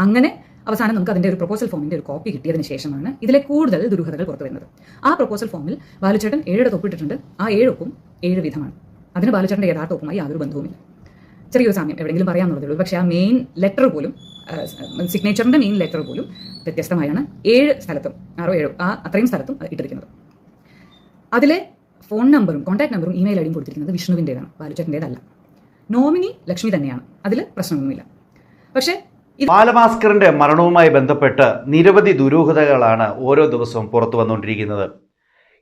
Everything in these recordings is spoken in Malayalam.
അങ്ങനെ അവസാനം നമുക്ക് അതിന്റെ ഒരു പ്രൊപ്പോസൽ ഫോമിന്റെ ഒരു കോപ്പി കിട്ടിയതിന് ശേഷമാണ് ഇതിലെ കൂടുതൽ ദുരൂഹതകൾ പുറത്തു വരുന്നത്. ആ പ്രൊപ്പോസൽ ഫോമിൽ ബാലുചേട്ടൻ ഏഴ് ഒപ്പിട്ടിട്ടുണ്ട് ആ ഏഴൊപ്പും ഏഴ് വിധമാണ്. അതിന് ബാലുചേട്ടന്റെ യഥാർത്ഥ ഒപ്പുമായി യാതൊരു ബന്ധവുമില്ല. ചെറിയൊരു സാമ്യം എവിടെയെങ്കിലും പറയാമെന്നുള്ളതേ ഉള്ളൂ. പക്ഷേ ആ മെയിൻ ലെറ്റർ പോലും സിഗ്നേച്ചറിന്റെ മെയിൻ ലെറ്റർ പോലും വ്യത്യസ്തമായാണ് ഏഴ് സ്ഥലത്തും ആറോ ഏഴോ ആ അത്രയും സ്ഥലത്തും ഇട്ടിരിക്കുന്നത്. അതിലെ ഫോൺ നമ്പറും കോൺടാക്ട് നമ്പറും ഇമെയിൽ ഐഡിയും കൊടുത്തിരിക്കുന്നത് വിഷ്ണുവിന്റെതാണ് ബാലുചേട്ടന്റെതല്ല നോമിനി ലക്ഷ്മി തന്നെയാണ്. അതിൽ പ്രശ്നമൊന്നുമില്ല. പക്ഷേ ബാലഭാസ്കറിന്റെ മരണവുമായി ബന്ധപ്പെട്ട് നിരവധി ദുരൂഹതകളാണ് ഓരോ ദിവസവും പുറത്തു വന്നുകൊണ്ടിരിക്കുന്നത്.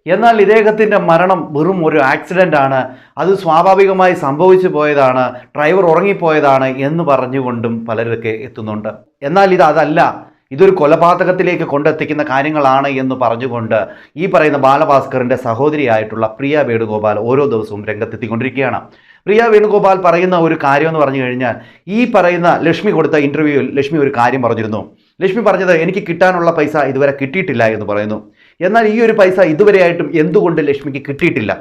എന്നാൽ ഇദ്ദേഹത്തിന്റെ മരണം വെറും ഒരു ആക്സിഡന്റ് ആണ്. അത് സ്വാഭാവികമായി സംഭവിച്ചു പോയതാണ് ഡ്രൈവർ ഉറങ്ങിപ്പോയതാണ് എന്ന് പറഞ്ഞുകൊണ്ടും പലരൊക്കെ എത്തുന്നുണ്ട്. എന്നാൽ ഇത് അതല്ല. ഇതൊരു കൊലപാതകത്തിലേക്ക് കൊണ്ടെത്തിക്കുന്ന കാര്യങ്ങളാണ് എന്ന് പറഞ്ഞുകൊണ്ട് ഈ പറയുന്ന ബാലഭാസ്കറിന്റെ സഹോദരിയായിട്ടുള്ള പ്രിയ വേണുഗോപാൽ ഓരോ ദിവസവും രംഗത്തെത്തിക്കൊണ്ടിരിക്കുകയാണ്. പ്രിയ വേണുഗോപാൽ പറയുന്ന ഒരു കാര്യം എന്ന് പറഞ്ഞു കഴിഞ്ഞാൽ ഈ പറയുന്ന ലക്ഷ്മി കൊടുത്ത ഇന്റർവ്യൂവിൽ ലക്ഷ്മി ഒരു കാര്യം പറഞ്ഞിരുന്നു. ലക്ഷ്മി പറഞ്ഞത് എനിക്ക് കിട്ടാനുള്ള പൈസ ഇതുവരെ കിട്ടിയിട്ടില്ല എന്ന് പറയുന്നു. എന്നാൽ ഈ ഒരു പൈസ ഇതുവരെയായിട്ടും എന്തുകൊണ്ട് ലക്ഷ്മിക്ക് കിട്ടിയിട്ടില്ല?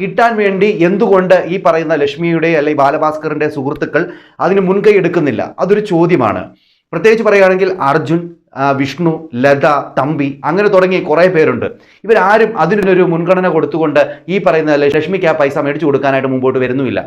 കിട്ടാൻ വേണ്ടി എന്തുകൊണ്ട് ഈ പറയുന്ന ലക്ഷ്മിയുടെ അല്ലെങ്കിൽ ബാലഭാസ്കറിന്റെ സുഹൃത്തുക്കൾ അതിന് മുൻകൈ എടുക്കുന്നില്ല? അതൊരു ചോദ്യമാണ്. പ്രത്യേകിച്ച് പറയുകയാണെങ്കിൽ അർജുൻ വിഷ്ണു ലത തമ്പി അങ്ങനെ തുടങ്ങി കുറേ പേരുണ്ട്. ഇവരാരും അതിനൊരു മുൻഗണന കൊടുത്തുകൊണ്ട് ഈ പറയുന്ന ലക്ഷ്മിക്ക് ആ പൈസ മേടിച്ചു കൊടുക്കാനായിട്ട് മുമ്പോട്ട് വരുന്നുമില്ല.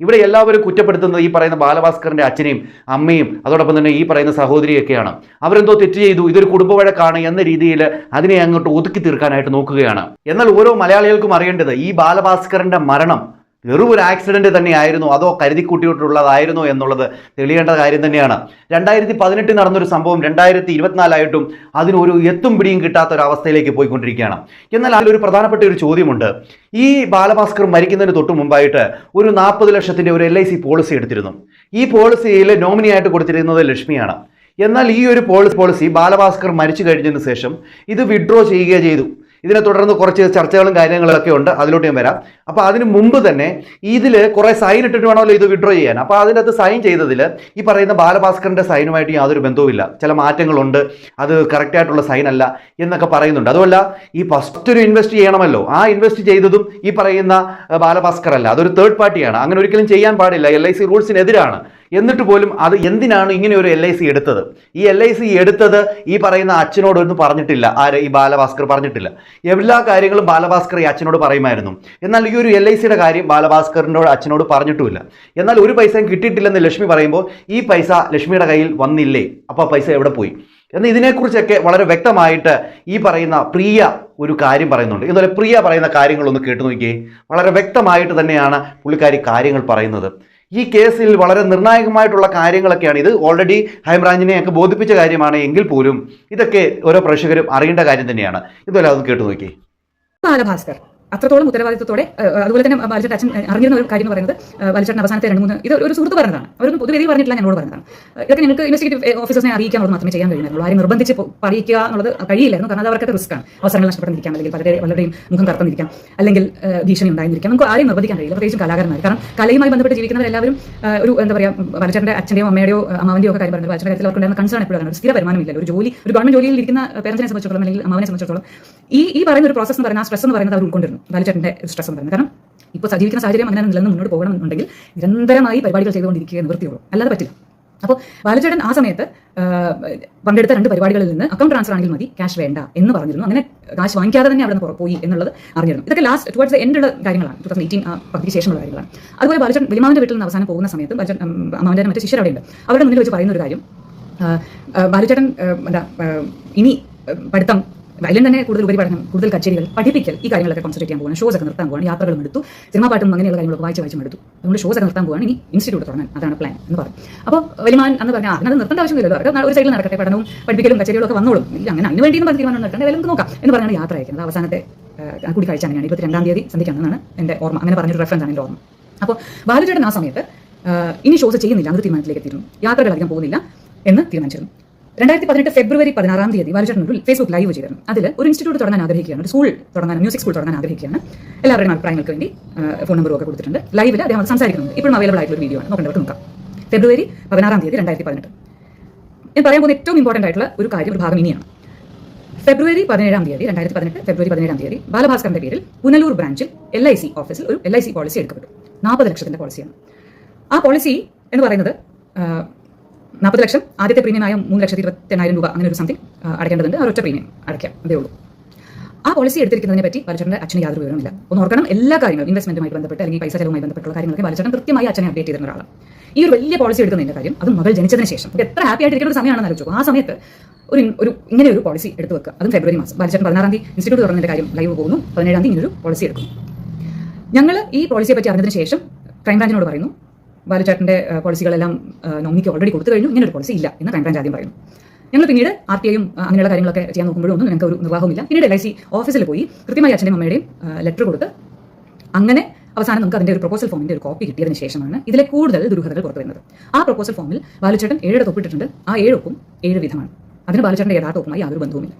ഇവിടെ എല്ലാവരും കുറ്റപ്പെടുത്തുന്നത് ഈ പറയുന്ന ബാലഭാസ്കറിന്റെ അച്ഛനെയും അമ്മയും അതോടൊപ്പം തന്നെ ഈ പറയുന്ന സഹോദരിയൊക്കെയാണ്. അവരെന്തോ തെറ്റ് ചെയ്തു ഇതൊരു കുടുംബവഴക്കാണ് എന്ന രീതിയിൽ അതിനെ അങ്ങോട്ട് ഒതുക്കി തീർക്കാനായിട്ട് നോക്കുകയാണ്. എന്നാൽ ഓരോ മലയാളികൾക്കും അറിയേണ്ടത് ഈ ബാലഭാസ്കറിന്റെ മരണം വെറും ഒരു ആക്സിഡന്റ് തന്നെയായിരുന്നു. അതോ കരുതിക്കൂട്ടിയിട്ടുള്ളതായിരുന്നോ എന്നുള്ളത് തെളിയേണ്ട കാര്യം തന്നെയാണ്. രണ്ടായിരത്തി പതിനെട്ടിൽ നടന്നൊരു സംഭവം രണ്ടായിരത്തി ഇരുപത്തിനാലായിട്ടും അതിനൊരു എത്തും പിടിയും കിട്ടാത്ത ഒരു അവസ്ഥയിലേക്ക് പോയിക്കൊണ്ടിരിക്കുകയാണ്. എന്നാൽ അതിലൊരു പ്രധാനപ്പെട്ട ഒരു ചോദ്യമുണ്ട്. ഈ ബാലഭാസ്കർ മരിക്കുന്നതിന് തൊട്ട് മുമ്പായിട്ട് ഒരു നാൽപ്പത് ലക്ഷത്തിന്റെ ഒരു എൽ പോളിസി എടുത്തിരുന്നു. ഈ പോളിസിയിൽ നോമിനിയായിട്ട് കൊടുത്തിരുന്നത് ലക്ഷ്മിയാണ്. എന്നാൽ ഈ ഒരു പോളിസി പോളിസി ബാലഭാസ്കർ മരിച്ചു കഴിഞ്ഞതിന് ശേഷം ഇത് വിഡ്രോ ചെയ്യുകയോ ചെയ്തു. ഇതിനെ തുടർന്ന് കുറച്ച് ചർച്ചകളും കാര്യങ്ങളൊക്കെ ഉണ്ട്. അതിലോട്ട് ഞാൻ വരാം. അപ്പോൾ അതിന് മുമ്പ് തന്നെ ഇതിൽ കുറേ സൈൻ ഇട്ടിട്ട് വേണമല്ലോ ഇത് വിഡ്രോ ചെയ്യാൻ. അപ്പോൾ അതിനകത്ത് സൈൻ ചെയ്തതിൽ ഈ പറയുന്ന ബാലഭാസ്കറിന്റെ സൈനുമായിട്ട് യാതൊരു ബന്ധവുമില്ല. ചില മാറ്റങ്ങളുണ്ട്. അത് കറക്റ്റായിട്ടുള്ള സൈൻ അല്ല എന്നൊക്കെ പറയുന്നുണ്ട്. അതുമല്ല ഈ ഫസ്റ്റ് ഒരു ഇൻവെസ്റ്റ് ചെയ്യണമല്ലോ. ആ ഇൻവെസ്റ്റ് ചെയ്തതും ഈ പറയുന്ന ബാലഭാസ്കർ അല്ല. അതൊരു തേർഡ് പാർട്ടിയാണ് അങ്ങനെ ഒരിക്കലും ചെയ്യാൻ പാടില്ല. എൽ ഐ സി റൂൾസിനെതിരാണ് എന്നിട്ട് പോലും അത് എന്തിനാണ് ഇങ്ങനെ ഒരു എൽ ഐ സി എടുത്തത്? ഈ എൽ ഐ സി എടുത്തത് ഈ പറയുന്ന അച്ഛനോടൊന്നും പറഞ്ഞിട്ടില്ല. ആര്? ഈ ബാലഭാസ്കർ പറഞ്ഞിട്ടില്ല. എല്ലാ കാര്യങ്ങളും ബാലഭാസ്കർ ഈ അച്ഛനോട് പറയുമായിരുന്നു. എന്നാൽ ഈ ഒരു എൽ ഐ സിയുടെ കാര്യം ബാലഭാസ്കറിനോട് അച്ഛനോട് പറഞ്ഞിട്ടുമില്ല. എന്നാൽ ഒരു പൈസയും കിട്ടിയിട്ടില്ലെന്ന് ലക്ഷ്മി പറയുമ്പോൾ ഈ പൈസ ലക്ഷ്മിയുടെ കയ്യിൽ വന്നില്ലേ? അപ്പോൾ പൈസ എവിടെ പോയി? എന്ന് ഇതിനെക്കുറിച്ചൊക്കെ വളരെ വ്യക്തമായിട്ട് ഈ പറയുന്ന പ്രിയ ഒരു കാര്യം പറയുന്നുണ്ട്. ഇതുപോലെ പ്രിയ പറയുന്ന കാര്യങ്ങളൊന്ന് കേട്ടു നോക്കിയേ. വളരെ വ്യക്തമായിട്ട് തന്നെയാണ് പുള്ളിക്കാരി കാര്യങ്ങൾ പറയുന്നത്. ഈ കേസിൽ വളരെ നിർണായകമായിട്ടുള്ള കാര്യങ്ങളൊക്കെയാണ്. ഇത് ഓൾറെഡി ഹൈബ്രാഞ്ചിനെയൊക്കെ ബോധിപ്പിച്ച കാര്യമാണ് എങ്കിൽ പോലും ഇതൊക്കെ ഓരോ പ്രേക്ഷകരും അറിയേണ്ട കാര്യം തന്നെയാണ്. ഇതുപോലെ അതൊന്ന് കേട്ടു നോക്കി. ബാലഭാസ്കർ അത്രത്തോളം ഉത്തരവാദിത്വത്തോടെ അതുപോലെ തന്നെ ബാലചേട്ടൻ അച്ഛൻ അറിഞ്ഞിരുന്ന ഒരു കാര്യം എന്ന് പറയുന്നത് ബാലചേട്ടൻ അവസാനത്തെ രണ്ട് മൂന്ന് ഇത് ഒരു സുഹൃത്ത് പറഞ്ഞതാണ്. അവരൊന്നും പൊതുവേദി പറഞ്ഞിട്ടില്ല ഞങ്ങളോട് പറഞ്ഞതാണ്. ഇതൊക്കെ ഞങ്ങൾക്ക് ഇൻവെസ്റ്റിഗേറ്റീവ് ഓഫീസിനെ അറിയിക്കാൻ അവർ മാത്രമേ ചെയ്യാൻ കഴിയുന്നുള്ളൂ. ആരും നിർബന്ധിച്ച് പറയിക്കുക എന്നുള്ളത് കഴിയില്ലായിരുന്നു. കാരണം അത് അവർക്കൊക്കെ റിസ്ക് ആണ്. അവസരങ്ങൾ നഷ്ടപ്പെട്ടിരിക്കാം അല്ലെങ്കിൽ പലരെ പലരുടെയും മുഖം കറുത്തിരിക്കാം അല്ലെങ്കിൽ ഭീഷണി ഉണ്ടായിരിക്കാം. നമുക്ക് ആരെയും നിർബന്ധിക്കാൻ കഴിയില്ല. പ്രത്യേകിച്ചും കലാകാരന്മാർ കാരണം കലയുമായി ബന്ധപ്പെട്ട് ജീവിക്കുന്നവരെല്ലാവരും ഒരു എന്താ പറയുക ബാലചേട്ടന്റെ അച്ഛന്റെയോ അമ്മയുടെയോ അമ്മാവന്റെയോ ഒക്കെ കാര്യം പറഞ്ഞത് ബാലചേട്ടന്റെ കാര്യത്തിൽ അവർക്ക് ഉണ്ടായിരുന്ന കൺസേൺ എപ്പോഴാണ് ഒരു സ്ഥിര വരുമാനമില്ല. ഒരു ജോലി ഒരു ഗവൺമെന്റ് ജോലിയിൽ ഇരിക്കുന്ന പേരൻസിനെ സംബന്ധിച്ചിടത്തോളം അല്ലെങ്കിൽ അമ്മാവനെ സംബന്ധിച്ചിടത്തോളം ഈ ഈ പറയുന്ന ഒരു പ്രോസസ് എന്ന് പറയുന്ന സ്ട്രെസ് എന്ന് പറയുന്നത് അവർ ഉൾക്കൊണ്ടിരുന്നു. ബാലചേട്ടന്റെ സ്ട്രെസ് പറയുന്നത് കാരണം ഇപ്പോൾ സജീവിക്കുന്ന സാഹചര്യം അങ്ങനെ നിലനിന്ന് മുന്നോട്ട് പോകണമെന്നുണ്ടെങ്കിൽ നിരന്തരമായി പരിപാടികൾ ചെയ്തുകൊണ്ടിരിക്കുക നിവൃത്തിയുള്ളൂ. അല്ലാതെ പറ്റില്ല. അപ്പോൾ ബാലചേട്ടൻ ആ സമയത്ത് പങ്കെടുത്ത രണ്ട് പരിപാടികളിൽ നിന്ന് അക്കൗണ്ട് ട്രാൻസ്ഫർ ആണെങ്കിൽ മതി ക്യാഷ് വേണ്ട എന്ന് പറഞ്ഞിരുന്നു. അങ്ങനെ കാശ് വാങ്ങിക്കാതെ തന്നെ അവിടെ നിന്ന് പോയി എന്നുള്ളത് അറിഞ്ഞിരുന്നു. ഇതൊക്കെ ലാസ്റ്റ് ടുവേർഡ്സ് ദ എൻഡുള്ള കാര്യങ്ങളാണ്. ടു തൗസൻഡ് എയ്റ്റീൻ പകുതിക്ക് ശേഷമുള്ള കാര്യങ്ങളാണ്. അതുപോലെ ബാലചേട്ടൻ വലിമാവിന്റെ വീട്ടിൽ നിന്ന് അവസാനം പോകുന്ന സമയത്ത് ബാലചേട്ടൻ അമ്മാവന്റെ മറ്റു ശിഷ്യർ അവിടെയുണ്ട് അവരുടെ മുന്നിൽ വെച്ച് പറയുന്ന ഒരു കാര്യം ബാലുചേട്ടൻ എന്താ ഇനി പഠിത്തം അതിലും തന്നെ കൂടുതൽ ഉപരിപഠനം കൂടുതൽ കച്ചേരികൾ പഠിപ്പിക്കൽ ഈ കാര്യങ്ങളൊക്കെ കോൺസെൻട്രേറ്റ് ചെയ്യാൻ പോകണം ഷോസ് ഒക്കെ നിർത്താൻ പോകണം യാത്രകളും എടുത്തു. സിനിമാ പാട്ടും അങ്ങനെയുള്ള കാര്യങ്ങളൊക്കെ വായിച്ച് വായിച്ചും എടുത്തു. അതുകൊണ്ട് ഷോസ് ഒക്കെ നിർത്താൻ പോകുകയാണ് ഇനി ഇൻസ്റ്റിറ്റ്യൂട്ട് തുടങ്ങാൻ അതാണ് പ്ലാൻ എന്ന് പറഞ്ഞു അപ്പോൾ വലിമാൻ എന്ന് പറഞ്ഞാൽ അതിനത് നിർത്തേണ്ട ആവശ്യമില്ലല്ലോ അവർക്ക് ഒരു സൈഡിൽ നടക്കട്ടെ പഠനവും പഠിപ്പിക്കലും കച്ചേരികളും ഒക്കെ വന്നോളും. ഇല്ല അങ്ങനെ അതിന് വേണ്ടി പറഞ്ഞ് തീരുമാനം നടക്കണ്ടേ നമുക്ക് നോക്കാം. എന്ന് പറഞ്ഞാണ് യാത്ര അയക്കുന്നത്. അവസാനത്തെ കൂടി കൂടിക്കാഴ്ച അങ്ങനെയാണ് ഇരുപത്തിരണ്ടാം തീയതി സന്ധിക്കാണെന്നാണ് എന്റെ ഓർമ്മ. അങ്ങനെ പറഞ്ഞൊരു റെഫറൻസ് ആണ് എന്റെ ഓർമ്മ. അപ്പോൾ ബാലുചേട്ടൻ ആ സമയത്ത് ഇനി ഷോസ് ചെയ്യുന്നില്ല. അങ്ങനെ തീരുമാനത്തിലേക്ക് എത്തിയിരുന്നു യാത്രകൾ അധികം പോകുന്നില്ല എന്ന് തീരുമാനിച്ചിരുന്നു. രണ്ടായിരത്തി പതിനെട്ട് ഫെബ്രുവരി പതിനാറാം തീയതി ബാലചേട്ടൻ ഒരു ഫേസ്ബുക്ക് ലൈവ് ചെയ്തിരുന്നു. അതിൽ ഒരു ഇൻസ്റ്റിറ്റ്യൂട്ട് തുടങ്ങാൻ ആഗ്രഹിക്കുകയാണ്. ഒരു സ്കൂൾ തുടങ്ങാൻ മ്യൂസിക് സ്കൂൾ തുടങ്ങാൻ ആഗ്രഹിക്കുകയാണ്. എല്ലാവരുടെയും അഭിപ്രായങ്ങൾക്ക് വേണ്ടി ഫോൺ നമ്പറും ഒക്കെ കൊടുത്തിട്ടുണ്ട്. ലൈവിൽ അദ്ദേഹം അത് സംസാരിക്കുന്നുണ്ട്. ഇപ്പോഴും അവൈലബിൾ ആയിട്ടുള്ള ഒരു വീഡിയോ ആണ്. നോക്കേണ്ടവർക്ക് നോക്കാം. ഫെബ്രുവരി പതിനാറാം തീയതി രണ്ടായിരത്തി പതിനെട്ട് ഞാൻ പറയാൻ പോകുന്ന ഏറ്റവും ഇമ്പോർട്ടന്റ് ആയിട്ടുള്ള ഒരു കാര്യം ഒരു ഭാഗം ഇനിയാണ്. ഫെബ്രുവരി പതിനേഴാം തീയതി രണ്ടായിരത്തി പതിനെട്ട് ഫെബ്രുവരി പതിനേഴാം തീയതി ബാലഭാസ്കറിന്റെ പേരിൽ പുനലൂർ ബ്രാഞ്ചിൽ എൽ ഐ സി ഓഫീസിൽ ഒരു എൽ ഐ സി പോളിസി എടുക്കപ്പെട്ടു. നാൽപ്പത് ലക്ഷത്തിന്റെ പോളിസിയാണ് ആ പോളിസി എന്ന് പറയുന്നത് നാൽപ്പത് ലക്ഷം. ആദ്യത്തെ പ്രീമിയമായ മൂന്ന് ലക്ഷത്തി ഇരുപത്തി എണ്ണായിരം രൂപ. അങ്ങനെ ഒരു സംതിങ് അടയ്ക്കേണ്ടതുണ്ട്. ആ ഒറ്റ പ്രീമിയം അടയ്ക്കാം. അതേ ഉള്ളൂ. ആ പോളിസി എടുത്തിരിക്കുന്നതിനെ പറ്റി ബാലചേട്ടന്റെ അച്ഛന് യാതൊരു വിവരമില്ല ഒന്ന് ഓർക്കണം എല്ലാ കാര്യങ്ങളും ഇൻവെസ്റ്റ്മെന്റുമായി ബന്ധപ്പെട്ട് അല്ലെങ്കിൽ പൈസ ചെലവുമായി ബന്ധപ്പെട്ട കാര്യങ്ങളൊക്കെ ബാലചേട്ടൻ കൃത്യമായി അച്ഛനെ അപ്ഡേറ്റ് ചെയ്തിരുന്ന ഒരാളാണ്. ഈ ഒരു വലിയ പോളിസി എടുക്കുന്നതിന്റെ കാര്യം അത് മകൾ ജനിച്ചതിന് ശേഷം. എത്ര ഹാപ്പി ആയിട്ടിരിക്കുന്ന ഒരു സമയമാണെന്ന് ആലോചിച്ചു ആ സമയത്ത് ഒരു ഒരു ഇങ്ങനെ ഒരു പോളിസി എടുത്ത് വെക്കുക. അതും ഫെബ്രുവരി മാസം. ബാലചേട്ടൻ പതിനാറാം തീയതി ഇൻസ്റ്റിറ്റ്യൂട്ട് തുറന്നതിന്റെ കാര്യം ലൈവ് പോകുന്നു. പതിനേഴാം തീയതി ഇങ്ങനൊരു പോളിസി എടുക്കുന്നു. ഞങ്ങൾ ഈ പോളിസിയെ പറ്റി അറിഞ്ഞതിന് ശേഷം ക്രൈംബ്രാഞ്ചിനോട് പറയുന്നു ബാലുചേട്ടന്റെ പോളിസികളെല്ലാം നോമിനിക്ക് ഓൾറെഡി കൊടുത്തു കഴിഞ്ഞു. ഇങ്ങനെ ഒരു പോളിസി ഇല്ല എന്ന് ക്രൈംബ്രാഞ്ച് ആദ്യം പറയുന്നു. ഞങ്ങൾ പിന്നീട് ആർ ടി ഐയും അങ്ങനെയുള്ള കാര്യങ്ങളൊക്കെ ചെയ്യാൻ നോക്കുമ്പോഴും ഒന്നും ഞങ്ങൾക്ക് ഒരു നിർവാഹമില്ല പിന്നീട് എൽ ഐ സി ഓഫീസിൽ പോയി കൃത്യമായി അച്ഛന്റെ അമ്മയുടെയും ലെറ്റർ കൊടുത്ത് അങ്ങനെ അവസാനം നമുക്ക് അതിന്റെ ഒരു പ്രൊപ്പോസൽ ഫോമിന്റെ ഒരു കോപ്പി കിട്ടിയതിന് ശേഷമാണ് ഇതിലെ കൂടുതൽ ദുരൂഹതകൾ പുറത്തു വരുന്നത്. ആ പ്രൊപ്പോസൽ ഫോമിൽ ബാലുചേട്ടൻ ഏഴ് തൊപ്പിട്ടിട്ടുണ്ട് ആ ഏഴ് ഏഴൊപ്പും ഏഴ് വിധമാണ്. അതിന് ബാലുചേട്ടന്റെ യഥാർത്ഥ ഒപ്പുമായി യാതൊരു ബന്ധവുമില്ല.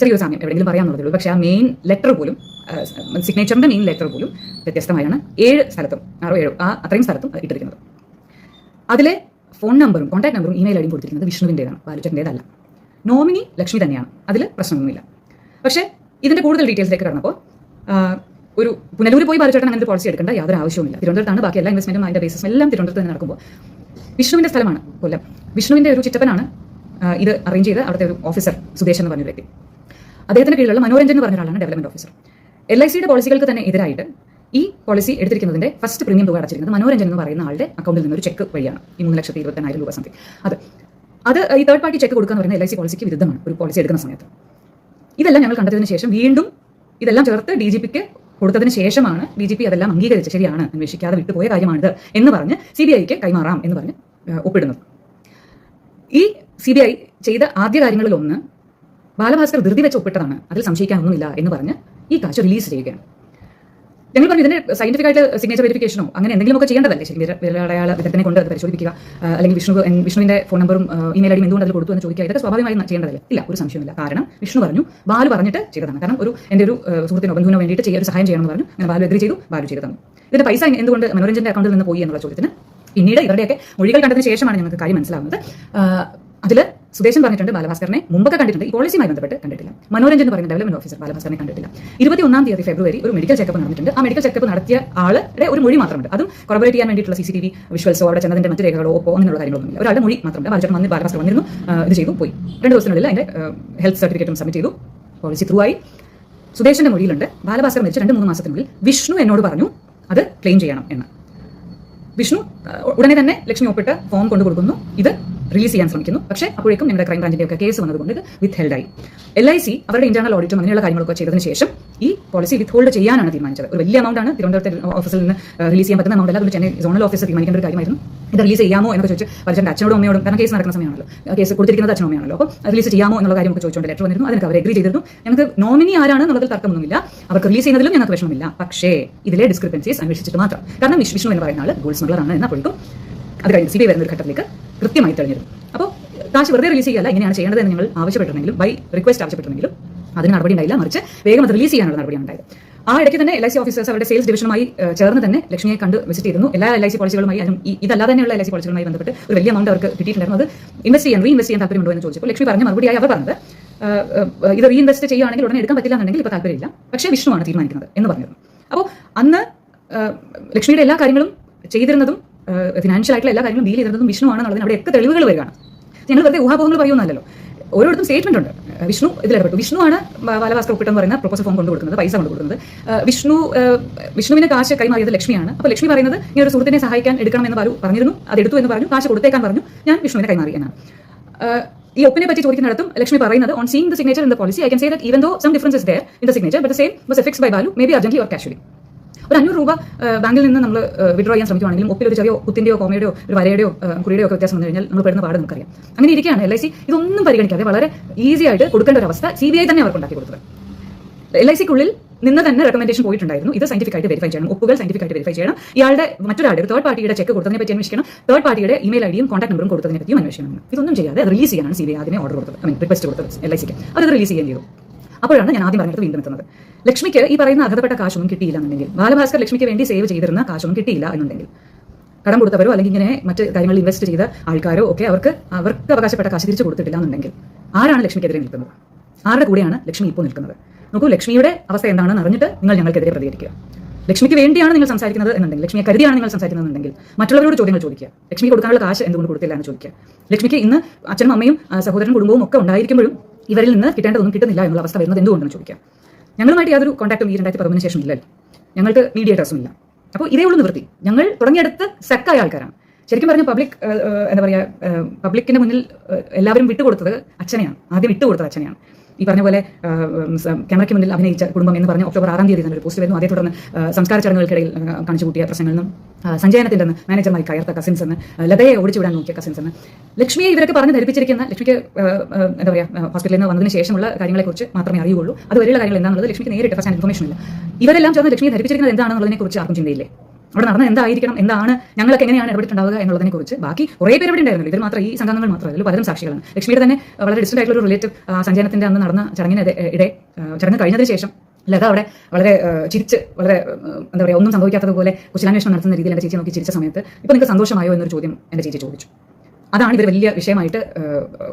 ചെറിയൊരു സാമ്യം എവിടെയെങ്കിലും പറയാമെന്നുള്ളതേ ഉള്ളൂ. പക്ഷേ ആ മെയിൻ ലെറ്റർ പോലും സിഗ്നേച്ചറിന്റെ മെയിൻ ലെറ്റർ പോലും വ്യത്യസ്തമായാണ് ഏഴ് സ്ഥലത്തും ആറോ ഏഴോ ആ അത്രയും സ്ഥലത്തും ഇട്ടിരിക്കുന്നത്. അതിലെ ഫോൺ നമ്പറും കോൺടാക്ട് നമ്പറും ഇമെയിൽ ഐഡിയും കൊടുത്തിരിക്കുന്നത് വിഷ്ണുവിന്റെതാണ് ബാലുചറിന്റെതല്ല നോമിനി ലക്ഷ്മി തന്നെയാണ്. അതിൽ പ്രശ്നമൊന്നുമില്ല. പക്ഷേ ഇതിന്റെ കൂടുതൽ ഡീറ്റെയിൽസിലേക്ക് കടന്നപ്പോൾ ഒരു പുനലൂർ പോയി ബാലുചേട്ടൻ അങ്ങനെ ഒരു പോളിസി എടുക്കേണ്ട യാതൊരു ആവശ്യവുമില്ല. തിരുവനന്തപുരത്താണ് ബാക്കി എല്ലാ ഇൻവെസ്റ്റ്മെന്റും അതിന്റെ ബേസിസ് എല്ലാം തിരുവനന്തപുരത്ത് തന്നെ നടക്കുമ്പോൾ. വിഷ്ണുവിന്റെ സ്ഥലമാണ് കൊല്ലം. വിഷ്ണുവിന്റെ ഒരു ചിറ്റപ്പനാണ് ഇത് അറേഞ്ച് ചെയ്ത് അവിടുത്തെ ഒരു ഓഫീസർ സുദേശ് എന്ന് പറഞ്ഞൊരു വ്യക്തി. അദ്ദേഹത്തിന് കീഴിലുള്ള മനോരഞ്ജൻ എന്ന് പറഞ്ഞ ഒരാളാണ് ഡെവലപ്മെന്റ് ഓഫീസർ എൽ ഐ സിയുടെ പോളിസികൾക്ക് തന്നെ എതിരായിട്ട് ഈ പോളിസി എടുത്തിരിക്കുന്നതിന്റെ ഫസ്റ്റ് പ്രീമിയം തുക അടച്ചിരിക്കുന്നത് മനോരഞ്ജൻ എന്ന് പറയുന്ന ആളുടെ അക്കൗണ്ടിൽ നിന്ന് ഒരു ചെക്ക് വഴിയാണ്. ഈ മൂന്ന് ലക്ഷത്തി ഇരുപത്തിനായിരം രൂപ സംതിങ് അത് അത് ഈ തേർഡ് പാർട്ടി ചെക്ക് കൊടുക്കുക എന്ന് പറയുന്ന എൽ ഐ സി പോളിസിക്ക് വിരുദ്ധമാണ് ഒരു പോളിസി എടുക്കുന്ന സമയത്ത്. ഇതെല്ലാം ഞങ്ങൾ കണ്ടതിന് ശേഷം വീണ്ടും ഇതെല്ലാം ചേർത്ത് ഡി ജി പിക്ക് കൊടുത്തതിന് ശേഷമാണ് ഡി ജി പി അതെല്ലാം അംഗീകരിച്ച് ശരിയാണ് അന്വേഷിക്കാതെ വിട്ടുപോയ കാര്യമാണിത് എന്ന് പറഞ്ഞ് സി ബി ഐക്ക് കൈമാറാം എന്ന് പറഞ്ഞ് ഒപ്പിടുന്നത്. ഈ സി ബി ഐ ചെയ്ത ആദ്യ കാര്യങ്ങളിൽ ഒന്ന് ബാലഭാസ്കർ ധൃതി വെച്ച് ഒപ്പിട്ടതാണ്. അതിൽ സംശയിക്കാനൊന്നുമില്ല എന്ന് പറഞ്ഞ് ഈ കാശ് റിലീസ് ചെയ്യുകയാണ്. ഞങ്ങൾ പറഞ്ഞു ഇതിന്റെ സയന്റിഫിക് ആയിട്ട് സിഗ്നേച്ചർ വെരിഫിക്കേഷനോ അങ്ങനെ എന്തെങ്കിലും ഒക്കെ ചെയ്യേണ്ടതല്ലേ? വിരലടയാള വിദഗ്ധനെ കൊണ്ട് അത് പരിശോധിക്കുക അല്ലെങ്കിൽ വിഷ്ണു വിഷ്ണുവിന്റെ ഫോൺ നമ്പറും ഇമെയിൽ ഐഡിയും എന്തുകൊണ്ട് അതിൽ കൊടുത്തു എന്ന് ചോദിക്കുക ഇതൊക്കെ സ്വാഭാവികമായി ചെയ്യേണ്ടതല്ലേ? ഇല്ല ഒരു സംശയമില്ല കാരണം വിഷ്ണു പറഞ്ഞു ബാലു പറഞ്ഞിട്ട് ചെയ്തതാണ്. കാരണം ഒരു എന്റെ ഒരു സുഹൃത്തിനോ ബന്ധുവിനോ വേണ്ടിയിട്ട് ചെയ്യാൻ സഹായം ചെയ്യണമെന്ന് പറഞ്ഞു. അങ്ങനെ ബാലു എഗ്രി ചെയ്തു ബാലു ചെയ്തു തന്നു ഇതിന്റെ പൈസ എന്തുകൊണ്ട് മനോരഞ്ജന്റെ അക്കൗണ്ടിൽ നിന്ന് പോയി എന്നുള്ള ചോദ്യത്തിന് പിന്നീട് ഇവരുടെയൊക്കെ മൊഴികൾ കണ്ടതിന് ശേഷമാണ് ഞങ്ങൾക്ക് കാര്യം മനസ്സിലാവുന്നത്. അതിൽ സുദേശൻ പറഞ്ഞിട്ടുണ്ട് ബാലഭാസ്കറിനെ. മുമ്പൊക്കെ കണ്ടിട്ടുണ്ട്. ഈ പോളിസിയുമായി ബന്ധപ്പെട്ട് കണ്ടിട്ടില്ല. മനോരഞ്ജൻ എന്ന് പറയുന്ന ഡെവലപ്മെന്റ് ഓഫീസർ ബാലഭാസ്കറിനെ കണ്ടിട്ടില്ല. ഇരുപത്തി ഒന്നാം തീയതി ഫെബ്രുവരി ഒരു മെഡിക്കൽ ചെക്കപ്പ് നടന്നിട്ടുണ്ട്. ആ മെഡിക്കൽ ചെക്കപ്പ് നടത്തിയ ആളുടെ ഒരു മൊഴി മാത്രമുണ്ട്. അതും കൊറബറേറ്റ് ചെയ്യാൻ വേണ്ടിയിട്ടുള്ള സി സി ടി വി വിഷ്വൽസോ അവിടെ ചെന്നതിന്റെ മറ്റു രേഖകളോ ഒപ്പോ അങ്ങനെയുള്ള കാര്യങ്ങളൊന്നുമില്ല ഒരാളുടെ മൊഴി മാത്രമുണ്ട്. ബാലചേട്ടൻ വന്ന് ബാലഭാസ്കർ വന്നിരുന്നു. ഇത് ചെയ്തു പോയി. രണ്ട് ദിവസത്തിനുള്ളിൽ അതിന്റെ ഹെൽത്ത് സർട്ടിഫിക്കറ്റും സബ്മിറ്റ് ചെയ്തു. പോളിസി ത്രൂ ആയി. സുദേശന്റെ മൊഴിയിലുണ്ട്. ബാലഭാസ്കർ മരിച്ച രണ്ട് മൂന്ന് മാസത്തിനുള്ളിൽ വിഷ്ണു എന്നോട് പറഞ്ഞു അത് ക്ലെയിം ചെയ്യണം എന്ന്. വിഷ്ണു ഉടനെ തന്നെ ലക്ഷ്മി ഒപ്പിട്ട് ഫോം കൊണ്ടു കൊടുക്കുന്നു. ഇത് റിലീസ് ചെയ്യാൻ ശ്രമിക്കുന്നു. പക്ഷേ അപ്പോഴേക്കും നിങ്ങളുടെ ക്രൈംബ്രാഞ്ചിന്റെ ഒക്കെ കേസ് വന്നതുകൊണ്ട് വിത്ത് ഹെൽഡായി എൽ ഐ സി അവരുടെ ഇന്റേണൽ ഓഡിറ്റും അങ്ങനെയുള്ള കാര്യങ്ങളൊക്കെ ചെയ്തതിന് ശേഷം ഈ പോളിസി വിത്ത് ഹോൾഡ് ചെയ്യാനാണ് തീരുമാനിച്ചത്. ഒരു വലിയ എമൗണ്ട് ആണ് തിരുവനന്തപുരത്തെ ഓഫീസിൽ നിന്ന് റിലീസ് ചെയ്യാൻ പറ്റുന്ന എമൗണ്ട് അല്ല അതുകൊണ്ട് ചെന്നൈ സോണൽ ഓഫീസർ തീരുമാനിക്കേണ്ട ഒരു കാര്യമായിരുന്നു. ഇത് റിലീസ് ചെയ്യാമോ എന്നൊക്കെ ചോദിച്ച് വലിച്ചന്റെ അച്ഛനോടും അമ്മയോടും കാരണം കേസ് നടക്കുന്ന സമയമാണല്ലോ. കേസ് കൊടുത്തിരിക്കുന്നത് അച്ഛനും അമ്മയാണല്ലോ. അപ്പോൾ റിലീസ് ചെയ്യാമോ എന്നുള്ള കാര്യം ഒക്കെ ചോദിച്ചുകൊണ്ട് ലെറ്റർ വന്നിരുന്നു. അതിനൊക്കെ അവർ എഗ്രി ചെയ്തിരുന്നു. ഞങ്ങൾക്ക് നോമിനി ആരാണ് എന്നുള്ളതിൽ തർക്കമൊന്നുമില്ല. അവർക്ക് റിലീസ് ചെയ്യുന്നതിലും ഞങ്ങൾക്ക് വിഷമമില്ല. പക്ഷേ ഇതിലെ ഡിസ്ക്രിപ്പൻസീസ് അന്വേഷിച്ചിട്ട് മാത്രം. കാരണം വിഷ്ണു എന്ന് പറയുന്ന ആൾ ഗോൾഡ് സ്മഗ്ലർ ആണ്. അപ്പോഴേക്കും അത് കഴിഞ്ഞ് സി ബി ഐ വരുന്ന ഒരു ഘട്ടത്തിലേക്ക് കൃത്യമായി തെളിഞ്ഞിരുന്നു. അപ്പോൾ കാശ് വെറുതെ റിലീസ് ചെയ്യല്ല ഇങ്ങനെയാണ് ചെയ്യേണ്ടത് എന്ന് ഞങ്ങൾ ആവശ്യപ്പെട്ടിരുന്നെങ്കിലും ബൈ റിക്വസ്റ്റ് ആവശ്യപ്പെട്ടിരുന്നെങ്കിലും അതിന് നടപടി ഉണ്ടായില്ല. മറിച്ച് വേഗം അത് റിലീസ് ചെയ്യാനുള്ള നടപടിയാണ് ഉണ്ടായത്. ആ ഇടയ്ക്ക് തന്നെ എൽ ഐ സി ഓഫീസേഴ്സ് അവരുടെ സെയിൽസ് ഡിവിഷനുമായി ചേർന്ന് തന്നെ ലക്ഷ്മിയെ കണ്ട് വിസിറ്റ് ചെയ്തിരുന്നു. എല്ലാ എൽ ഐ സി പോളിസികളുമായി അതും ഇതല്ലാതെ തന്നെയുള്ള എൽ ഐ സി പോളിസികളുമായി ബന്ധപ്പെട്ട് ഒരു വലിയ എമൗണ്ട് അവർക്ക് കിട്ടിയിട്ടുണ്ടായിരുന്നു. അത് ഇൻവെസ്റ്റ് ചെയ്യാൻ റീഇൻവെസ്റ്റ് ചെയ്യാൻ താല്പര്യമുണ്ടോ എന്ന് ചോദിച്ചപ്പോൾ ലക്ഷ്മി പറഞ്ഞ മറുപടിയായി അവർ പറഞ്ഞത് ഇത് റീ ഇത് റീഇൻവെസ്റ്റ് ചെയ്യുകയാണെങ്കിൽ ഉടനെ എടുക്കാൻ പറ്റില്ല എന്നുണ്ടെങ്കിൽ ഇപ്പോൾ താല്പര്യമില്ല. പക്ഷേ വിഷ്ണുവാണ് തീരുമാനിക്കുന്നത് എന്ന് പറഞ്ഞിരുന്നു. അപ്പോൾ അന്ന് ലക്ഷ്മിയുടെ എല്ലാ കാര്യങ്ങളും ചെയ്തിരുന്നതും ഫിനാൻഷ്യൽ ആയിട്ടുള്ള എല്ലാ കാര്യങ്ങളും ഡീൽ ചെയ്തിരുന്നതും വിഷ്ണു ആണെന്നുള്ളതിന് അവിടെ ഒക്കെ തെളിവുകൾ വരികയാണ്. ഞങ്ങൾ വെറുതെ ഊഹാപോഹങ്ങൾ പറയുമെന്നല്ലോ ഓരോരുത്തരും സ്റ്റേറ്റ്മെന്റ് ഉണ്ട്. വിഷ്ണു ഇതിലിടപെട്ടു വിഷ്ണുവാണ് ആണ് ബാലഭാസ്കർ ഒപ്പിട്ടെന്ന് പറയുന്ന പ്രൊപ്പോസൽ ഫോം കൊണ്ടു കൊടുക്കുന്നത് പൈസ കൊണ്ടു കൊടുക്കുന്നത് വിഷ്ണു വിഷ്ണുവിനെ കാശ് കൈമാറിയത് ലക്ഷ്മിയാണ്. അപ്പോൾ ലക്ഷ്മി പറയുന്നത് ഈ ഒരു സുഹൃത്തിനെ സഹായിക്കാൻ എടുക്കണം എന്ന് പറഞ്ഞു പറഞ്ഞിരുന്നു. അത് എടുത്തു എന്ന് പറഞ്ഞു. കാശ് കൊടുത്തേക്കാൻ പറഞ്ഞു. ഞാൻ വിഷ്ണുവിനെ കൈമാറി എന്നാണ്. ഈ ഒപ്പിനെ പറ്റി ചോദിക്കുന്നിടത്തും ലക്ഷ്മി പറയുന്നത് on seeing the signature in the policy I can say that even though some difference there in the signature but same was affix by Balu may be urgently or casually ഒരു അഞ്ഞൂറ് രൂപ ബാങ്കിൽ നിന്ന് നമ്മൾ വിഡ്രോ ചെയ്യാൻ ശ്രമിക്കുകയാണെങ്കിലും ഒപ്പിൽ ഒരു ചെറിയ കുത്തിന്റെയോ കോമയുടെയോ ഒരു വരയുടെയോ കുറിയുടെയോ ഒക്കെ വ്യത്യാസം കഴിഞ്ഞാൽ നമ്മൾ പെടുന്ന പാട് നമുക്കറിയാം. അങ്ങനെ ഇരിക്കുകയാണ് എൽ ഐ സി ഇതൊന്നും പരിഗണിക്കാതെ വളരെ ഈസി ആയിട്ട് കൊടുക്കേണ്ട ഒരു അവസ്ഥ സി ബി ഐ തന്നെ അവർക്ക് ഉണ്ടാക്കി കൊടുത്തത്. എൽ ഐ സിക്കുള്ളിൽ നിന്ന് തന്നെ റെക്കമെൻഡേഷൻ പോയിട്ടുണ്ടായിരുന്നു. ഇത് സയന്റിഫിക് ആയിട്ട് വെരിഫൈ ചെയ്യണം. ഒപ്പുകൾ സയന്റിഫിക് ആയിട്ട് വെരിഫൈ ചെയ്യണം. ഇയാളുടെ മറ്റൊരാൾ തേർഡ് പാർട്ടിയുടെ ചെക്ക് കൊടുത്തതിനെ പറ്റി അന്വേഷിക്കണം. തേർഡ് പാർട്ടിയുടെ ഇമെയിൽ ഐഡിയും കോൺടാക്ട് നമ്പറും കൊടുത്തതിനെ പറ്റിയും അന്വേഷിക്കണം. ഇതൊന്നും ചെയ്യാതെ റിലീസ് ചെയ്യാനാണ് സി ബി ഐ ആദ്യമേ ഓർഡർ കൊടുത്തത്. ഐ മീൻ റിക്വസ്റ്റ് കൊടുത്തത് എൽ ഐ സിക്ക് അത് റിലീസ് ചെയ്യേണ്ടി ചെയ്തു അപ്പോഴാണ് ഞാൻ ആദ്യം പറഞ്ഞത് വീണ്ടും എത്തുന്നത്. ലക്ഷ്മിക്ക് ഈ പറയുന്ന അർഹതപ്പെട്ട കാശൊന്നും കിട്ടിയില്ല എന്നുണ്ടെങ്കിൽ ബാലഭാസ്കർ ലക്ഷ്മിക്ക് വേണ്ടി സേവ് ചെയ്തിരുന്ന കാശൊന്നും കിട്ടിയില്ല എന്നുണ്ടെങ്കിൽ കടം കൊടുത്തവരോ അല്ലെങ്കിൽ ഇങ്ങനെ മറ്റ് കാര്യങ്ങളിൽ ഇൻവെസ്റ്റ് ചെയ്ത ആൾക്കാരോ ഒക്കെ അവർക്ക് അവർക്ക് അവകാശപ്പെട്ട കാശ് തിരിച്ചു കൊടുത്തിട്ടില്ല എന്നുണ്ടെങ്കിൽ ആരാണ് ലക്ഷ്മിക്കെതിരെ നിൽക്കുന്നത്? ആരുടെ കൂടെയാണ് ലക്ഷ്മി ഇപ്പോൾ നിൽക്കുന്നത്? നോക്കൂ ലക്ഷ്മിയുടെ അവസ്ഥ എന്താണെന്ന് അറിഞ്ഞിട്ട് നിങ്ങൾ ഞങ്ങൾക്കെതിരെ പ്രതികരിക്കുക. ലക്ഷ്മിക്ക് വേണ്ടിയാണ് നിങ്ങൾ സംസാരിക്കുന്നത് എന്നുണ്ടെങ്കിൽ ലക്ഷ്മിയെ കരുതിയാണ് നിങ്ങൾ സംസാരിക്കുന്നത് എന്നുണ്ടെങ്കിൽ മറ്റുള്ളവരോട് ചോദ്യങ്ങൾ ചോദിക്കുക. ലക്ഷ്മിക്ക് കൊടുക്കാനുള്ള കാശ് എന്തുകൊണ്ട് കൊടുത്തില്ല എന്ന് ചോദിക്കുക. ലക്ഷ്മിക്ക് ഇന്ന് അച്ഛനും അമ്മയും സഹോദരൻ കുടുംബവും ഒക്കെ ഉണ്ടായിരിക്കുമ്പോഴും ഇവരിൽ നിന്ന് കിട്ടേണ്ടതൊന്നും കിട്ടുന്നില്ല എന്നുള്ള അവസ്ഥ വരുന്നത് എന്തുകൊണ്ടെന്ന് ചോദിക്കാം. ഞങ്ങളുമായിട്ട് യാതൊരു കോൺടാക്റ്റും ഈ രണ്ടായിരത്തി പതിനൊന്നിന് ശേഷം ഇല്ലല്ലോ ഞങ്ങൾക്ക് മീഡിയേറ്റേഴ്സും ഇല്ല. അപ്പോൾ ഇതേ ഉള്ളൂ നിവൃത്തി. ഞങ്ങൾ തുടങ്ങിയെടുത്ത് സെക്കായ ആൾക്കാരാണ്. ശരിക്കും പറഞ്ഞാൽ പബ്ലിക് എന്താ പറയുക പബ്ലിക്കിന്റെ മുന്നിൽ എല്ലാവരും വിട്ടുകൊടുത്തത് അച്ഛനെയാണ്. ആദ്യം വിട്ടുകൊടുത്തത് അച്ഛനെയാണ്. ഈ പറഞ്ഞ പോലെ ക്യാമറയ്ക്ക് മുന്നിൽ അഭിനയിച്ച കുടുംബം എന്ന് പറഞ്ഞ ഒക്ടോബർ ആറാം തീയതി തന്നെ ഒരു പോസ്റ്റ് വരുന്നു. അതേ തുടർന്ന് സംസ്കാര ചടങ്ങുകൾക്കിടയിൽ കാണിച്ചു കൂട്ടിയ പ്രശ്നങ്ങളിൽ നിന്നും ഏഹ്, സഞ്ജയനത്തിന്റെ നിന്ന് മാനേജർമാർ കയർത്ത കസിൻസ് എന്ന് ലതയെ ഓടിച്ചു വിടാൻ നോക്കിയ കസിൻസ് എന്ന്. ലക്ഷ്മിയെ ഇവരൊക്കെ പറഞ്ഞ് ധരിപ്പിച്ചിരിക്കുന്ന ലക്ഷ്മിക്ക് എന്താ പറയുക ഹോസ്പിറ്റലിൽ നിന്ന് വന്നതിന് ശേഷമുള്ള കാര്യങ്ങളെക്കുറിച്ച് മാത്രമേ അറിയുള്ളൂ അതുവരെയുള്ള കാര്യങ്ങൾ എന്താണെന്നുള്ളത് ലക്ഷ്മിക്ക് നേരിട്ട് ഫസ്റ്റ് ഇൻഫർമേഷൻ ഇല്ല. ഇവരെല്ലാം ചേർന്ന് ലക്ഷ്മിയെ ധരിപ്പിച്ചിരിക്കുന്നത് എന്താണെന്നുള്ളതിനെക്കുറിച്ച് ആർക്കും ചിന്തയില്ലേ? അവിടെ നടന്ന എന്തായിരിക്കണം എന്താണ് ഞങ്ങളൊക്കെ എങ്ങനെയാണ് ഇടപെട്ടിട്ടുണ്ടാവുക എന്നുള്ളതിനെ കുറിച്ച് ബാക്കി കുറേ പേര് ഇവിടെ ഉണ്ടായിരുന്നു ഇത് മാത്രം ഈ സംഘങ്ങൾ മാത്രമല്ല ഇതിൽ പലരും സാക്ഷികളാണ്. ലക്ഷ്മിയുടെ തന്നെ വളരെ ഡിസ്റ്റന്റ് ആയിട്ടുള്ള ഒരു റിലേറ്റീവ് സഞ്ജയനത്തിന്റെ അന്ന് നടന്ന ചടങ്ങിന് ഇടെ- ചടങ്ങ് കഴിഞ്ഞതിന് ശേഷം ലത അവിടെ വളരെ ചിരിച്ച് വളരെ എന്താ പറയുക ഒന്നും സംഭവിക്കാത്തതുപോലെ കുശലാന്വേഷണം നടത്തുന്ന രീതിയിൽ എന്റെ ചേച്ചി നോക്കി ചിരിച്ച സമയത്ത് ഇപ്പോൾ നിങ്ങൾക്ക് സന്തോഷമായോ എന്നൊരു ചോദ്യം എന്റെ ചേച്ചി ചോദിച്ചു. അതാണ് ഇവർ വലിയ വിഷയമായിട്ട്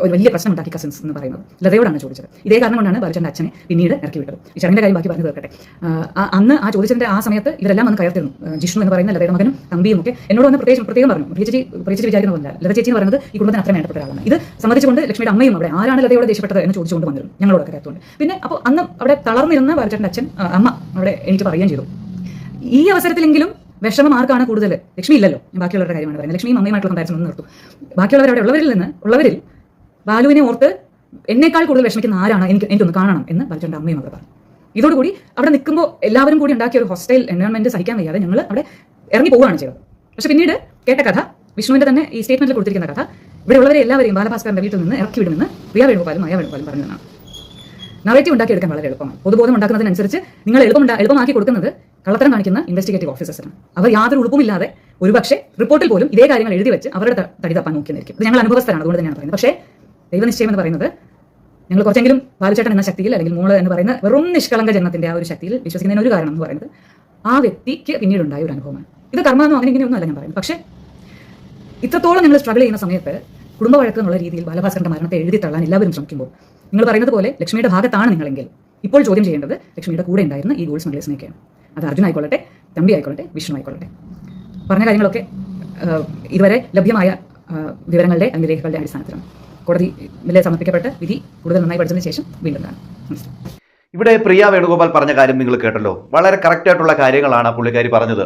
ഒരു വലിയ പ്രശ്നം ഉണ്ടാക്കി കസിൻസ് എന്ന് പറയുന്നത്. ലതയോടാണ് ചോദിച്ചത്. ഇതേ കാരണം കൊണ്ടാണ് ബാലചന്ദ്രന്റെ അച്ഛനെ പിന്നീട് ഇറക്കി വിട്ടത്. ഈ ചടങ്ങിന്റെ കാര്യം ബാക്കി പറഞ്ഞു തീർക്കട്ടെ. അന്ന് ആ ചോദിച്ചതിന്റെ ആ സമയത്ത് ഇവരെല്ലാം വന്ന് കയർത്തിരുന്നു. ജിഷ്ണു എന്ന് പറയുന്ന ലതയുടെ മകനും തമ്പിയും ഒക്കെ. എന്നോട് വന്ന് പ്രത്യേകം പ്രത്യേകം പറഞ്ഞു. പ്രിയ പ്രത്യേകിച്ച് പ്രിയ ചേച്ചി വിചാരിക്കുന്നതല്ല ലത ചേച്ചി എന്ന് പറയുന്നത് ഈ കുടുംബത്തിന് അത്ര വേണ്ടപ്പെട്ട ഒരാളാണ്. ഇത് സമ്മതിച്ചുകൊണ്ട് ലക്ഷ്മിയുടെ അമ്മയും അവിടെ ആരാണ് ലതയോട് ദേഷ്യപ്പെട്ടത് എന്ന് ചോദിച്ചുകൊണ്ട് വന്നിരുന്നു. ഞങ്ങളോടൊക്കെ കയർത്തുകൊണ്ട്. പിന്നെ അപ്പോൾ അന്ന് അവിടെ തളർന്നിരുന്ന ബാലചന്ദ്രന്റെ അച്ഛൻ അമ്മ അവിടെ എനിക്ക് പറയുകയും ചെയ്തു. ഈ അവസരത്തിലെങ്കിലും വിഷമം ആർക്കാണ് കൂടുതൽ? ലക്ഷ്മി ഇല്ലല്ലോ. ഞാൻ ബാക്കിയുള്ളവരുടെ കാര്യമാണ് പറയുന്നത്. ലക്ഷ്മിയും അമ്മയുമായിട്ടുള്ള കമ്പാരിസൺ ഒന്ന് നിർത്തും. ബാക്കിയുള്ളവരുടെ അവിടെ ഉള്ളവരിൽ നിന്ന് ഉള്ളവരിൽ ബാലുവിനെ ഓർത്ത് എന്നേക്കാൾ കൂടുതൽ വിഷമിക്കുന്ന ആരാണ് എനിക്ക് എനിക്കൊന്ന് കാണണം എന്ന് ബാലചന്ദ്രന്റെ അമ്മയും അവിടെ പറഞ്ഞു. ഇതോടുകൂടി അവിടെ നിൽക്കുമ്പോൾ എല്ലാവരും കൂടി ഉണ്ടാക്കിയ ഒരു ഹോസ്റ്റൈൽ എൻവയോൺമെന്റ് സഹിക്കാൻ വയ്യാതെ ഞങ്ങൾ അവിടെ ഇറങ്ങി പോവുകയാണ് ചെയ്തത്. പക്ഷെ പിന്നീട് കേട്ട കഥ വിഷ്ണുവിന്റെ തന്നെ ഈ സ്റ്റേറ്റ്മെന്റിൽ കൊടുത്തിരിക്കുന്ന കഥ ഇവിടെ ഉള്ളവരെ എല്ലാവരെയും ബാലഭാസ്കറിന്റെ വീട്ടിൽ നിന്ന് ഇറക്കി വിടുമെന്ന് പ്രിയ വേണുഗോപാലും മായ വേണുഗോപാലും പറഞ്ഞതാണ്. നറേറ്റീവ് ഉണ്ടാക്കിയെടുക്കാൻ വളരെ എളുപ്പമാണ്. പൊതുബോധം ഉണ്ടാക്കുന്നതിനനുസരിച്ച് നിങ്ങൾ എളുപ്പം എളുപ്പമാക്കി കൊടുക്കുന്നത് കള്ളത്തരം കാണിക്കുന്ന ഇൻവെസ്റ്റിഗേറ്റീവ് ഓഫീസേഴ്സാണ് അവർ യാതൊരു ഉളുപ്പുമില്ലാതെ ഒരുപക്ഷെ റിപ്പോർട്ടിൽ പോലും ഇതേ കാര്യങ്ങൾ എഴുതി വെച്ച് അവരുടെ തടി തപ്പാൻ നോക്കിയെന്നിരിക്കും. ഇത് ഞങ്ങൾ അനുഭവസ്ഥരാണ് അതുകൊണ്ട് തന്നെയാണ് പറയുന്നത്. പക്ഷേ ദൈവനിശ്ചയം എന്ന് പറയുന്നത് ഞങ്ങൾ കുറച്ചെങ്കിലും ബാലുചേട്ടൻ എന്ന ശക്തിയിൽ അല്ലെങ്കിൽ മോൾ എന്ന് പറയുന്ന വെറും നിഷ്കളങ്ക ജന്മത്തിന്റെ ആ ഒരു ശക്തിയിൽ വിശ്വസിക്കുന്നതിന് ഒരു കാരണം എന്ന് പറയുന്നത് ആ വ്യക്തിക്ക് പിന്നീട് ഉണ്ടായ ഒരു അനുഭവമാണ്. ഇത് കർമ്മമെന്നോ അങ്ങനെ ഇങ്ങനെയൊന്നും അല്ല ഞാൻ പറയുന്നത്. പക്ഷേ ഇത്രത്തോളം ഞങ്ങൾ സ്ട്രഗിൾ ചെയ്യുന്ന സമയത്ത് കുടുംബ വഴക്കെന്നുള്ള രീതിയിൽ ബാലഭാസ്കറിന്റെ മരണത്തെ എഴുതി തള്ളാൻ എല്ലാവരും ശ്രമിക്കുമ്പോൾ നിങ്ങൾ പറയുന്നത് പോലെ ലക്ഷ്മിയുടെ ഭാഗത്താണ് നിങ്ങളെങ്കിൽ ഇപ്പോൾ ചോദ്യം ചെയ്യേണ്ടത് ലക്ഷ്മിയുടെ കൂടെ ഉണ്ടായിരുന്ന ഈ ഗോൾഡ് സ്മഗ്ലേഴ്സിനെയൊക്കെയാണ് അത് അർജുൻ ആയിക്കൊള്ളട്ടെ തമ്പി ആയിക്കൊള്ളട്ടെ വിഷ്ണു ആയിക്കൊള്ളട്ടെ. പറഞ്ഞ കാര്യങ്ങളൊക്കെ ഇതുവരെ ലഭ്യമായ വിവരങ്ങളുടെ അല്ലെങ്കിൽ രേഖകളുടെ അടിസ്ഥാനത്തിലാണ് കോടതി വില സമർപ്പിക്കപ്പെട്ട വിധി കൂടുതൽ നന്നായി പഠിച്ചതിന് ശേഷം വീണ്ടും കാണാം. ഇവിടെ പ്രിയ വേണുഗോപാൽ പറഞ്ഞ കാര്യം നിങ്ങൾ കേട്ടല്ലോ. വളരെ കറക്റ്റ് ആയിട്ടുള്ള കാര്യങ്ങളാണ് പുള്ളിക്കാരി പറഞ്ഞത്.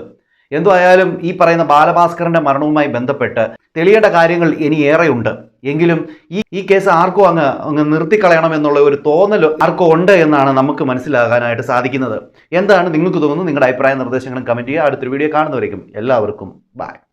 എന്തോ ആയാലും ഈ പറയുന്ന ബാലഭാസ്കറിന്റെ മരണവുമായി ബന്ധപ്പെട്ട് തെളിയേണ്ട കാര്യങ്ങൾ ഇനി ഏറെയുണ്ട്. എങ്കിലും ഈ ഈ കേസ് ആർക്കും അങ്ങ് അങ്ങ് നിർത്തിക്കളയണം എന്നുള്ള ഒരു തോന്നൽ ആർക്കും ഉണ്ട് എന്നാണ് നമുക്ക് മനസ്സിലാകാനായിട്ട് സാധിക്കുന്നത്. എന്താണ് നിങ്ങൾക്ക് തോന്നുന്നത്? നിങ്ങളുടെ അഭിപ്രായ നിർദ്ദേശങ്ങളും കമന്റ് ചെയ്യുക. അടുത്തൊരു വീഡിയോ കാണുന്നവരേക്കും എല്ലാവർക്കും ബൈ